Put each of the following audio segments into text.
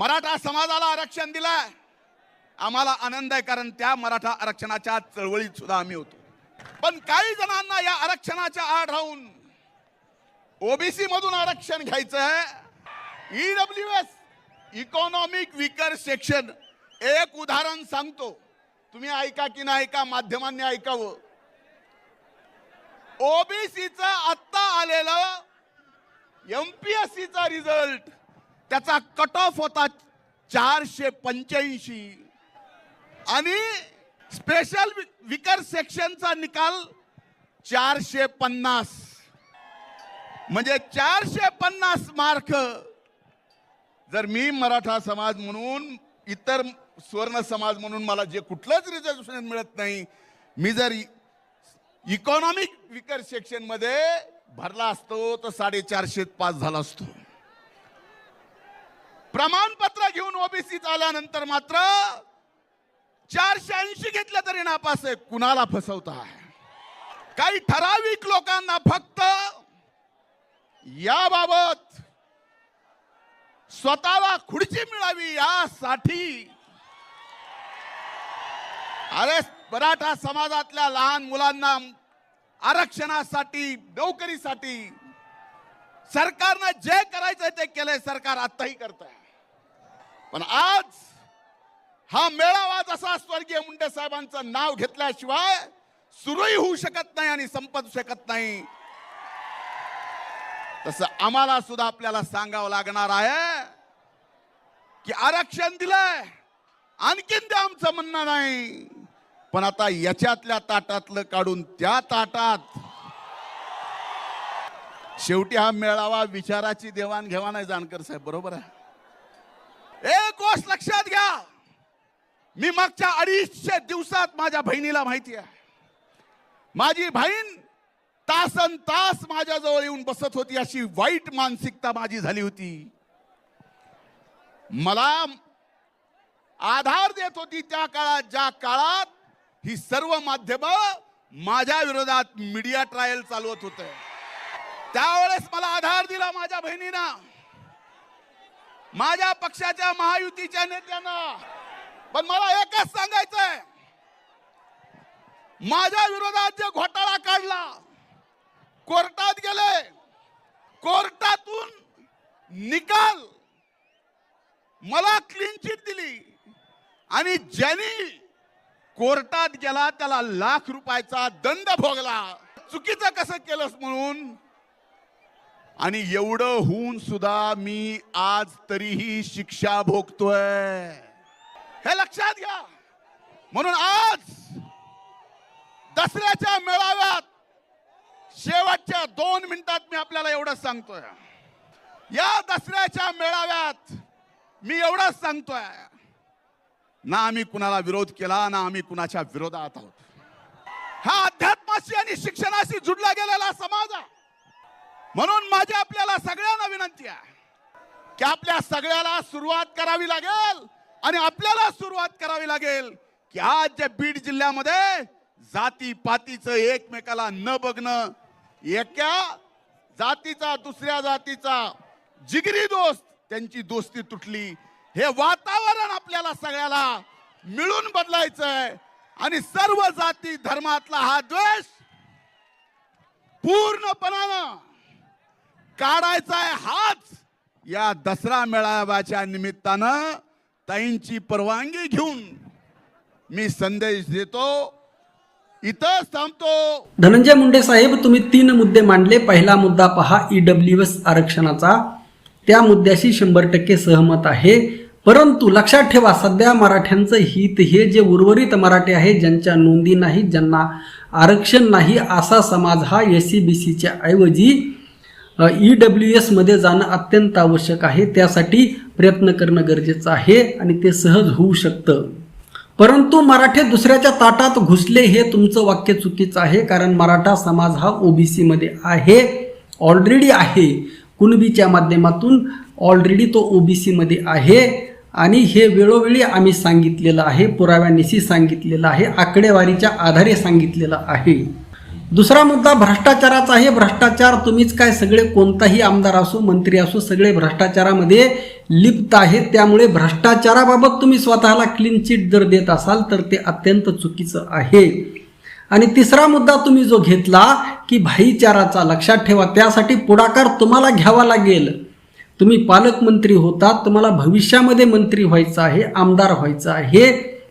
मराठा समाजाला आरक्षण दिलंय. आम्हाला आनंद आहे कारण त्या मराठा आरक्षणाच्या चळवळीत सुद्धा आम्ही होतो. पण काही जणांना या आरक्षणाच्या आड राहून ओबीसी मधून आरक्षण घ्यायचं आहे E W S economic weaker section एक उदाहरण सांगतो. तुम्ही ऐका की नाही ऐका माध्यमांनी ऐकावं. ओबीसीचं आत्ता आलेलं एमपीएससीचा रिझल्ट त्याचा कट ऑफ होता चारशे पंच्याऐंशी. आणि स्पेशल विकर सेक्शनचा निकाल चारशे पन्नास. म्हणजे चारशे पन्नास मार्क जर मी मराठा समाज म्हणून इतर स्वर्ण समाज म्हणून मला जे कुठलंच रिझर्वेशन मिळत नाही मी जर इकॉनॉमिक विकर सेक्शनमध्ये भरला असतो तर साडेचारशे पास झाला असतो. प्रमाणपत्र घेऊन ओबीसीत आल्यानंतर मात्र चारशे ऐंशी घेतलं तरी नापास आहे कुणाला फसवताय काही ठराविक लोकांना फक्त याबाबत स्वतःला खुर्ची मिळावी यासाठी अरे मराठा समाजातल्या लहान मुलांना आरक्षणासाठी नोकरीसाठी सरकारनं जे करायचं ते केलंय सरकार आताही करत आहे पण आज हा मेळावा जसा स्वर्गीय मुंडे साहेबांचं नाव घेतल्याशिवाय सुरूही होऊ शकत नाही आणि संपत शकत नाही. तसं आम्हाला सुद्धा आपल्याला सांगावं लागणार आहे की आरक्षण दिलंय. आणखीन ते आमचं म्हणणं नाही. पण आता याच्यातल्या ताटातलं काढून त्या ताटात शेवटी हा मेळावा विचाराची देवाणघेवाण आहे जानकर साहेब. बरोबर आहे? गोष्ट लक्षात घ्या. मी मागच्या अडीचशे दिवसात माझ्या बहिणीला माहिती आहे. माझी बहीण तासन तास माझ्याजवळ येऊन बसत होती अशी वाईट मानसिकता माझी झाली होती. मला आधार देत होती त्या काळात ज्या काळात ही सर्व माध्यम माझ्या विरोधात मीडिया ट्रायल चालवत होत. त्यावेळेस मला आधार दिला माझ्या बहिणीनं. माझ्या पक्षाच्या महायुतीच्या नेत्यांना. पण मला एकच सांगायचंय. माझ्या विरोधात जे घोटाळा काढला कोर्टात गेले कोर्टातून निकाल मला क्लीन चिट दिली. आणि ज्यांनी कोर्टात गेला त्याला लाख रुपयाचा दंड भोगला. चुकीचं कसं केलंस म्हणून? आणि एवढं होऊन सुद्धा मी आज तरीही शिक्षा भोगतोय. हे लक्षात घ्या. म्हणून आज दसऱ्याच्या मेळाव्यात शेवटच्या दोन मिनिटात मी आपल्याला एवढं सांगतोय. या दसऱ्याच्या मेळाव्यात मी एवढंच सांगतोय. ना आम्ही कुणाला विरोध केला ना आम्ही कुणाच्या विरोधात आहोत. हा अध्यात्माशी आणि शिक्षणाशी जुडला गेलेला समाज आहे. म्हणून माझी आपल्याला सगळ्यांना विनंती आहे की आपल्या सगळ्याला सुरुवात करावी लागेल आणि आपल्याला सुरुवात करावी लागेल की आज ज्या बीड जिल्ह्यामध्ये जाती पातीचं एकमेकाला न बघणं एका जातीचा दुसऱ्या जातीचा जिगरी दोस्त त्यांची दोस्ती तुटली. हे वातावरण आपल्याला सगळ्याला मिळून बदलायचंय आणि सर्व जाती धर्मातला हा द्वेष पूर्णपणानं काढायचा आहे हाच या दसरा मेळाव्याच्या निमित्तानं ताईंची परवानगी घेऊन मी संदेश देतो. इथं थांबतो. धनंजय मुंडे साहेब तुम्ही तीन मुद्दे मांडले. पहिला मुद्दा पहा ईडब्ल्यू एस आरक्षणाचा. त्या मुद्द्याशी शंभर टक्के सहमत आहे. परंतु लक्षात ठेवा सध्या मराठ्यांचं हित हे जे उर्वरित मराठी आहे ज्यांच्या नोंदी नाही ज्यांना आरक्षण नाही असा समाज हा एस सी बी सीच्या ऐवजी ई डब्ल्यू एसमध्ये जाणं अत्यंत आवश्यक आहे. त्यासाठी प्रयत्न करणं गरजेचं आहे आणि ते सहज होऊ शकतं. परंतु मराठे दुसऱ्याच्या ताटात घुसले हे तुमचं वाक्य चुकीचं आहे कारण मराठा समाज हा ओ बी सीमध्ये आहे ऑलरेडी आहे. कुणबीच्या माध्यमातून ऑलरेडी तो ओ बी सीमध्ये आहे. आणि हे वेळोवेळी आम्ही सांगितलेलं आहे पुराव्यानिशी सांगितलेलं आहे आकडेवारीच्या आधारे सांगितलेलं आहे. दुसरा मुद्दा भ्रष्टाचाराचा आहे भ्रष्टाचार तुम्हीच काय सगळे कोणताही आमदार असो मंत्री असो सगळे भ्रष्टाचारामध्ये लिप्त आहे त्यामुळे भ्रष्टाचाराबाबत तुम्ही स्वतःला क्लीन चिट जर देत असाल तर ते अत्यंत चुकीचं आहे. आणि तिसरा मुद्दा तुम्ही जो घेतला की भाईचाराचा लक्षात ठेवा. त्यासाठी पुढाकार तुम्हाला घ्यावा लागेल. तुम्ही पालकमंत्री होतात तुम्हाला भविष्यामध्ये मंत्री व्हायचं आहे आमदार व्हायचं आहे.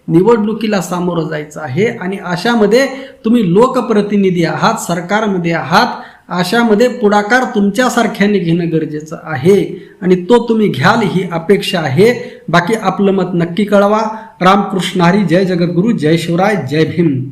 निवडणुकीला सामोरं जायचं आहे. आणि अशामध्ये तुम्ही लोकप्रतिनिधी आहात सरकारमध्ये आहात. अशामध्ये पुढाकार तुमच्यासारख्याने घेणं गरजेचं आहे. आणि तो तुम्ही घ्याल ही अपेक्षा आहे. बाकी आपलं मत नक्की कळवा. रामकृष्ण हरी जय जगद्गुरू जय शिवराय जय भीम.